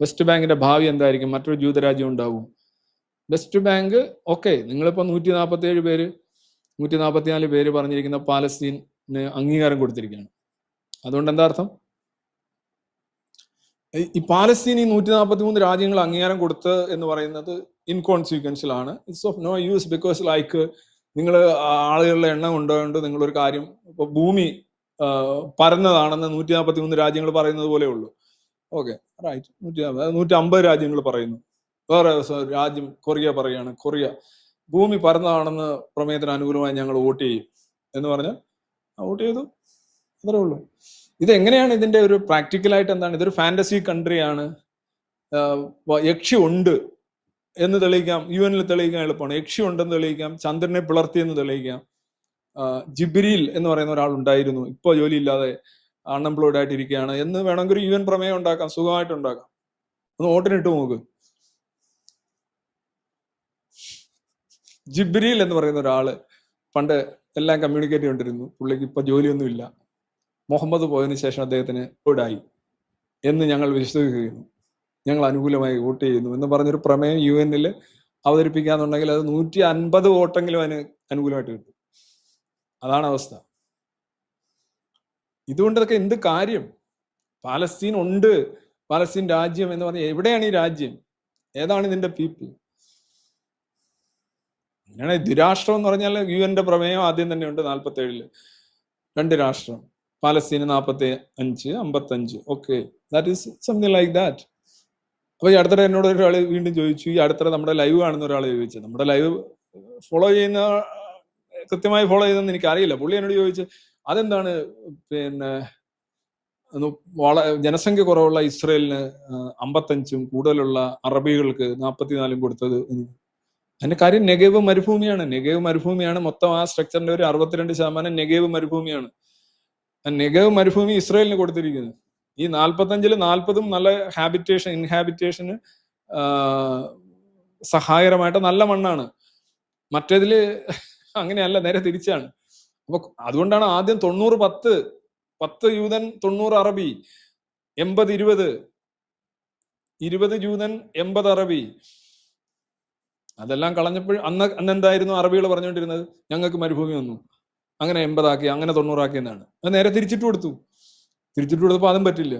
West ബാങ്കിന്റെ ഭാവി എന്തായിരിക്കും? മറ്റൊരു ജൂതരാജ്യം ഉണ്ടാവും. വെസ്റ്റ് ബാങ്ക് ഓക്കെ നിങ്ങളിപ്പോ നൂറ്റി നാൽപ്പത്തി ഏഴ് പേര് നൂറ്റി നാൽപ്പത്തിനാല് പേര് പറഞ്ഞിരിക്കുന്ന പാലസ്തീന് അംഗീകാരം കൊടുത്തിരിക്കുകയാണ്. അതുകൊണ്ട് എന്താ അർത്ഥം? ഈ- പാലസ്തീൻ ഈ നൂറ്റി നാൽപ്പത്തി മൂന്ന് രാജ്യങ്ങൾ അംഗീകാരം കൊടുത്ത് എന്ന് പറയുന്നത് ഇൻകോൺസിക്വൻഷ്യൽ ആണ്. It's of no use because like നിങ്ങൾ ആളുകളുടെ എണ്ണം കൊണ്ടുകൊണ്ട് നിങ്ങളൊരു കാര്യം ഇപ്പൊ ഭൂമി പരന്നതാണെന്ന് നൂറ്റി നാൽപ്പത്തി മൂന്ന് രാജ്യങ്ങൾ പറയുന്നത് പോലെ ഉള്ളൂ ഓക്കെ റൈറ്റ് നൂറ്റി നൂറ്റി അമ്പത് രാജ്യങ്ങൾ പറയുന്നു. വേറെ രാജ്യം കൊറിയ പറയാണ് കൊറിയ ഭൂമി പരന്നതാണെന്ന് പ്രമേയത്തിന് അനുകൂലമായി ഞങ്ങൾ വോട്ട് ചെയ്യും. എന്ന് പറഞ്ഞാൽ വോട്ട് ചെയ്തു. അത്രേ ഉള്ളൂ. ഇതെങ്ങനെയാണ് ഇതിന്റെ ഒരു പ്രാക്ടിക്കലായിട്ട് എന്താണ്? ഇതൊരു ഫാന്റസി യക്ഷി ഉണ്ട് എന്ന് തെളിയിക്കാം. യു എനിൽ തെളിയിക്കാൻ എളുപ്പമാണ്. യക്ഷി ഉണ്ടെന്ന് തെളിയിക്കാം. ചന്ദ്രനെ പിളർത്തി എന്ന് തെളിയിക്കാം. ജിബിരിൽ ജിബ്രീൽ എന്ന് പറയുന്ന ഒരാൾ ഉണ്ടായിരുന്നു. ഇപ്പോൾ ജോലിയില്ലാതെ അൺഎംപ്ലോയിഡ് ആയിട്ട് ഇരിക്കുകയാണ് എന്ന് വേണമെങ്കിൽ ഒരു യു എൻ പ്രമേയം ഉണ്ടാക്കാം സുഖമായിട്ട് ഉണ്ടാക്കാം. ഒന്ന് വോട്ടിനിട്ട് നോക്ക്. ജിബ്രീൽ എന്ന് പറയുന്ന ഒരാൾ പണ്ട് എല്ലാം കമ്മ്യൂണിക്കേറ്റ് ചെയ്തുകൊണ്ടിരുന്നു. പുള്ളിക്ക് ഇപ്പൊ ജോലിയൊന്നുമില്ല മുഹമ്മദ് പോയതിനു ശേഷം അദ്ദേഹത്തിന് ഓടായി എന്ന് ഞങ്ങൾ വിശ്വസിക്കുന്നു. ഞങ്ങൾ അനുകൂലമായി വോട്ട് ചെയ്യുന്നു എന്ന് പറഞ്ഞൊരു പ്രമേയം യു എന്നിൽ അവതരിപ്പിക്കാന്നുണ്ടെങ്കിൽ അത് നൂറ്റി അൻപത് വോട്ടെങ്കിലും അതിന് അനുകൂലമായിട്ട് കിട്ടും. അതാണ് അവസ്ഥ. ഇതുകൊണ്ട് ഇതൊക്കെ എന്ത് കാര്യം? പാലസ്തീൻ ഉണ്ട് പാലസ്തീൻ രാജ്യം എന്ന് പറഞ്ഞാൽ എവിടെയാണ് ഈ രാജ്യം? ഏതാണ് ഇതിന്റെ പീപ്പിൾ അങ്ങനെയാണ് ദ്വിരാഷ്ട്രം എന്ന് പറഞ്ഞാൽ യു എന്റെ പ്രമേയം ആദ്യം തന്നെ ഉണ്ട് നാൽപ്പത്തി ഏഴിൽ രണ്ട് രാഷ്ട്രം പാലസ്തീന് നാൽപ്പത്തി അഞ്ച് അമ്പത്തി അഞ്ച് okay that is something like that അപ്പൊ ഈ അടുത്തിടെ എന്നോട് ഒരാൾ വീണ്ടും ചോദിച്ചു ഈ അടുത്തിടെ നമ്മുടെ ലൈവ് കാണുന്ന ഒരാൾ ചോദിച്ചു നമ്മുടെ ലൈവ് ഫോളോ ചെയ്യുന്ന കൃത്യമായി ഫോളോ ചെയ്തെന്ന് എനിക്ക് അറിയില്ല പുള്ളി എന്നോട് ചോദിച്ചു അതെന്താണ്? പിന്നെ ജനസംഖ്യ കുറവുള്ള ഇസ്രയേലിന് അമ്പത്തഞ്ചും കൂടുതലുള്ള അറബികൾക്ക് നാൽപ്പത്തിനാലും കൊടുത്തത് അതിന്റെ കാര്യം നെഗേവ് മരുഭൂമിയാണ്. നെഗേവ് മരുഭൂമിയാണ് മൊത്തം ആ സ്ട്രക്ചറിന്റെ ഒരു അറുപത്തിരണ്ട് ശതമാനം നെഗേവ് മരുഭൂമിയാണ്. നെഗേവ് മരുഭൂമി ഇസ്രയേലിന് കൊടുത്തിരിക്കുന്നത് ഈ നാൽപ്പത്തഞ്ചിൽ നാൽപ്പതും നല്ല ഹാബിറ്റേഷൻ ഇൻഹാബിറ്റേഷന് സഹായകരമായിട്ട് നല്ല മണ്ണാണ്. മറ്റേതിൽ അങ്ങനെയല്ല നേരെ തിരിച്ചാണ്. അപ്പൊ അതുകൊണ്ടാണ് ആദ്യം തൊണ്ണൂറ് പത്ത് പത്ത് യൂതൻ തൊണ്ണൂറ് അറബി എൺപത് ഇരുപത് ഇരുപത് ജൂതൻ എൺപത് അറബി. അതെല്ലാം കളഞ്ഞപ്പോൾ അന്ന് അന്ന് എന്തായിരുന്നു അറബികൾ പറഞ്ഞുകൊണ്ടിരുന്നത്? ഞങ്ങൾക്ക് മരുഭൂമി വന്നു. അങ്ങനെ എൺപതാക്കി അങ്ങനെ തൊണ്ണൂറാക്കി എന്നാണ്. അത് നേരെ തിരിച്ചിട്ട് കൊടുത്തു. തിരിച്ചിട്ട് കൊടുത്തപ്പോൾ അതും പറ്റില്ല.